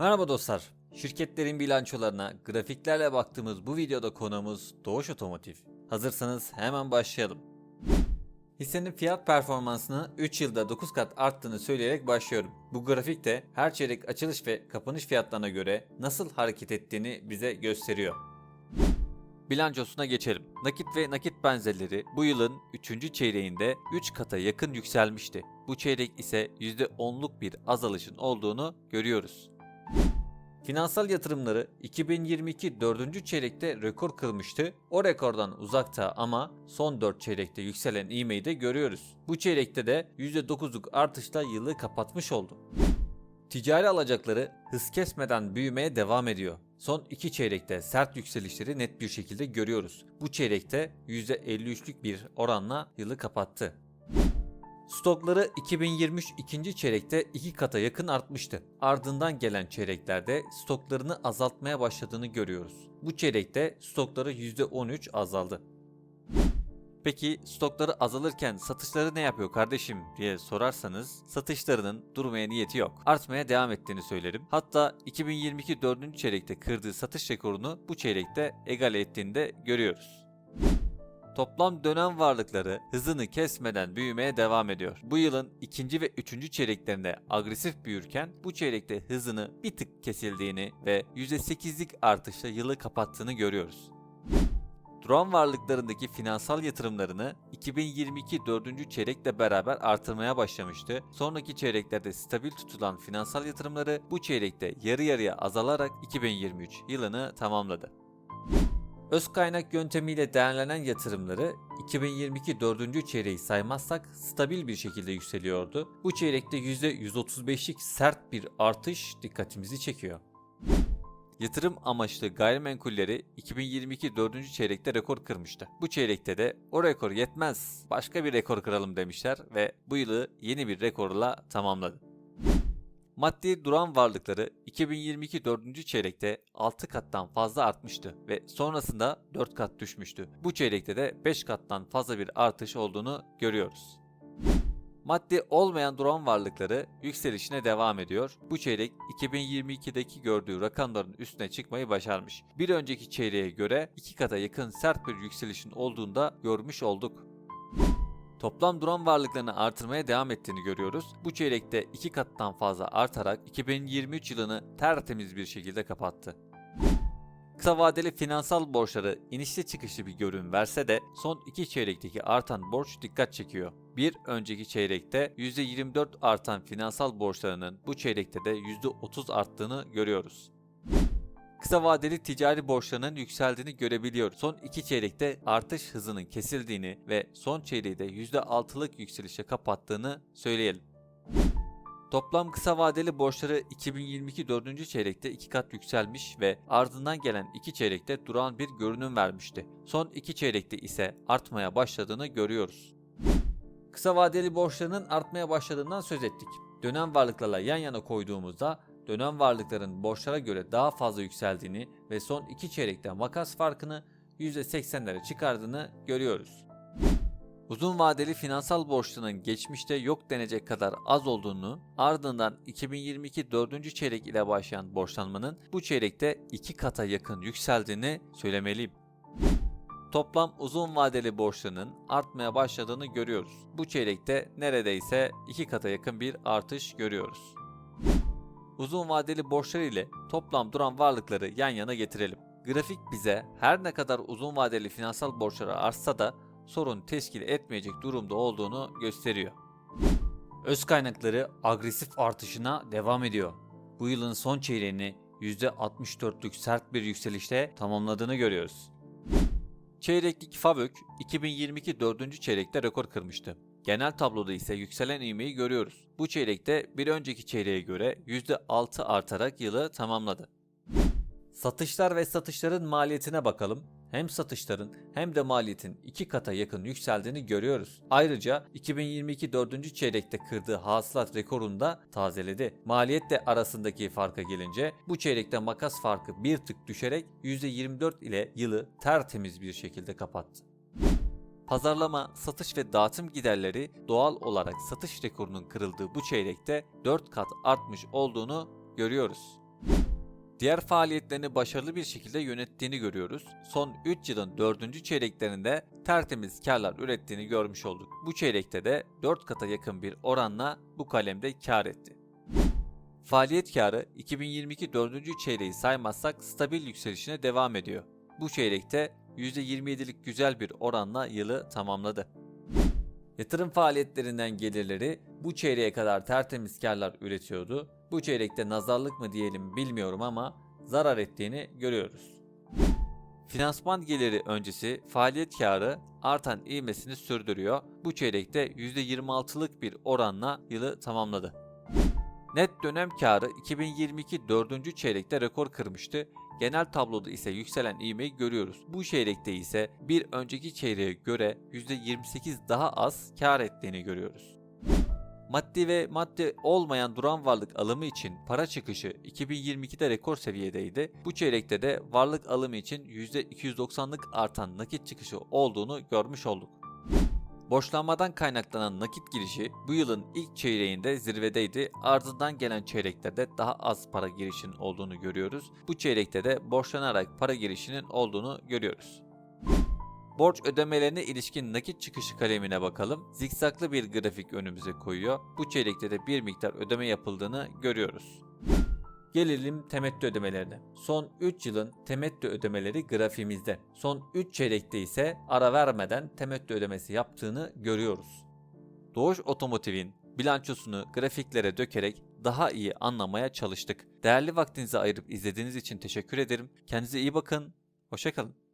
Merhaba dostlar. Şirketlerin bilançolarına grafiklerle baktığımız bu videoda konuğumuz Doğuş Otomotiv. Hazırsanız hemen başlayalım. Hissenin fiyat performansını 3 yılda 9 kat arttığını söyleyerek başlıyorum. Bu grafikte her çeyrek açılış ve kapanış fiyatlarına göre nasıl hareket ettiğini bize gösteriyor. Bilançosuna geçelim. Nakit ve nakit benzerleri bu yılın 3. çeyreğinde 3 kata yakın yükselmişti. Bu çeyrek ise %10'luk bir azalışın olduğunu görüyoruz. Finansal yatırımları 2022 4. çeyrekte rekor kırmıştı. O rekordan uzakta ama son 4 çeyrekte yükselen ivmeyi de görüyoruz. Bu çeyrekte de %9'luk artışla yılı kapatmış oldu. Ticari alacakları hız kesmeden büyümeye devam ediyor. Son 2 çeyrekte sert yükselişleri net bir şekilde görüyoruz. Bu çeyrekte %53'lük bir oranla yılı kapattı. Stokları 2023 ikinci çeyrekte iki kata yakın artmıştı. Ardından gelen çeyreklerde stoklarını azaltmaya başladığını görüyoruz. Bu çeyrekte stokları %13 azaldı. Peki stokları azalırken satışları ne yapıyor kardeşim diye sorarsanız satışlarının durmaya niyeti yok. Artmaya devam ettiğini söylerim. Hatta 2022 4. çeyrekte kırdığı satış rekorunu bu çeyrekte egale ettiğini de görüyoruz. Toplam dönem varlıkları hızını kesmeden büyümeye devam ediyor. Bu yılın ikinci ve üçüncü çeyreklerinde agresif büyürken bu çeyrekte hızını bir tık kesildiğini ve %8'lik artışla yılı kapattığını görüyoruz. Duran varlıklarındaki finansal yatırımlarını 2022 4. çeyrekle beraber artırmaya başlamıştı. Sonraki çeyreklerde stabil tutulan finansal yatırımları bu çeyrekte yarı yarıya azalarak 2023 yılını tamamladı. Öz kaynak yöntemiyle değerlenen yatırımları 2022 4. çeyreği saymazsak stabil bir şekilde yükseliyordu. Bu çeyrekte %135'lik sert bir artış dikkatimizi çekiyor. Yatırım amaçlı gayrimenkulleri 2022 4. çeyrekte rekor kırmıştı. Bu çeyrekte de o rekor yetmez başka bir rekor kıralım demişler ve bu yılı yeni bir rekorla tamamladı. Maddi duran varlıkları 2022 4. çeyrekte 6 kattan fazla artmıştı ve sonrasında 4 kat düşmüştü. Bu çeyrekte de 5 kattan fazla bir artış olduğunu görüyoruz. Maddi olmayan duran varlıkları yükselişine devam ediyor. Bu çeyrek 2022'deki gördüğü rakamların üstüne çıkmayı başarmış. Bir önceki çeyreğe göre 2 kata yakın sert bir yükselişin olduğunda görmüş olduk. Toplam duran varlıklarını artırmaya devam ettiğini görüyoruz. Bu çeyrekte 2 kattan fazla artarak 2023 yılını tertemiz bir şekilde kapattı. Kısa vadeli finansal borçları inişli çıkışlı bir görün verse de son 2 çeyrekteki artan borç dikkat çekiyor. Bir önceki çeyrekte %24 artan finansal borçlarının bu çeyrekte de %30 arttığını görüyoruz. Kısa vadeli ticari borçlarının yükseldiğini görebiliyoruz. Son iki çeyrekte artış hızının kesildiğini ve son çeyreği de %6'lık yükselişe kapattığını söyleyelim. Toplam kısa vadeli borçları 2022 4. çeyrekte 2 kat yükselmiş ve ardından gelen 2 çeyrekte duran bir görünüm vermişti. Son 2 çeyrekte ise artmaya başladığını görüyoruz. Kısa vadeli borçlarının artmaya başladığından söz ettik. Dönem varlıklarla yan yana koyduğumuzda dönem varlıkların borçlara göre daha fazla yükseldiğini ve son 2 çeyrekte makas farkını %80'lere çıkardığını görüyoruz. Uzun vadeli finansal borçlarının geçmişte yok denecek kadar az olduğunu, ardından 2022 4. çeyrek ile başlayan borçlanmanın bu çeyrekte 2 kata yakın yükseldiğini söylemeliyim. Toplam uzun vadeli borçlarının artmaya başladığını görüyoruz. Bu çeyrekte neredeyse 2 kata yakın bir artış görüyoruz. Uzun vadeli borçlar ile toplam duran varlıkları yan yana getirelim. Grafik bize her ne kadar uzun vadeli finansal borçları artsa da sorun teşkil etmeyecek durumda olduğunu gösteriyor. Öz kaynakları agresif artışına devam ediyor. Bu yılın son çeyreğini %64'lük sert bir yükselişte tamamladığını görüyoruz. Çeyreklik FAVÖK 2022 4. çeyrekte rekor kırmıştı. Genel tabloda ise yükselen ivmeyi görüyoruz. Bu çeyrekte bir önceki çeyreğe göre %6 artarak yılı tamamladı. Satışlar ve satışların maliyetine bakalım. Hem satışların hem de maliyetin iki kata yakın yükseldiğini görüyoruz. Ayrıca 2022 4. çeyrekte kırdığı hasılat rekorunu da tazeledi. Maliyetle arasındaki farka gelince bu çeyrekte makas farkı bir tık düşerek %24 ile yılı tertemiz bir şekilde kapattı. Pazarlama, satış ve dağıtım giderleri doğal olarak satış rekorunun kırıldığı bu çeyrekte 4 kat artmış olduğunu görüyoruz. Diğer faaliyetlerini başarılı bir şekilde yönettiğini görüyoruz. Son 3 yılın 4. çeyreklerinde tertemiz karlar ürettiğini görmüş olduk. Bu çeyrekte de 4 kata yakın bir oranla bu kalemde kar etti. Faaliyet karı 2022 4. çeyreği saymazsak stabil yükselişine devam ediyor. Bu çeyrekte %27'lik güzel bir oranla yılı tamamladı. Yatırım faaliyetlerinden gelirleri bu çeyreğe kadar tertemiz karlar üretiyordu. Bu çeyrekte nazarlık mı diyelim bilmiyorum ama zarar ettiğini görüyoruz. Finansman geliri öncesi faaliyet karı artan ivmesini sürdürüyor. Bu çeyrekte %26'lık bir oranla yılı tamamladı. Net dönem karı 2022 4. çeyrekte rekor kırmıştı. Genel tabloda ise yükselen ivmeyi görüyoruz. Bu çeyrekte ise bir önceki çeyreğe göre %28 daha az kar ettiğini görüyoruz. Maddi ve maddi olmayan duran varlık alımı için para çıkışı 2022'de rekor seviyedeydi. Bu çeyrekte de varlık alımı için %290'lık artan nakit çıkışı olduğunu görmüş olduk. Borçlanmadan kaynaklanan nakit girişi bu yılın ilk çeyreğinde zirvedeydi. Ardından gelen çeyreklerde daha az para girişinin olduğunu görüyoruz. Bu çeyrekte de borçlanarak para girişinin olduğunu görüyoruz. Borç ödemelerine ilişkin nakit çıkışı kalemine bakalım. Zikzaklı bir grafik önümüze koyuyor. Bu çeyrekte de bir miktar ödeme yapıldığını görüyoruz. Gelelim temettü ödemelerine. Son 3 yılın temettü ödemeleri grafiğimizde. Son 3 çeyrekte ise ara vermeden temettü ödemesi yaptığını görüyoruz. Doğuş Otomotiv'in bilançosunu grafiklere dökerek daha iyi anlamaya çalıştık. Değerli vaktinizi ayırıp izlediğiniz için teşekkür ederim. Kendinize iyi bakın. Hoşçakalın.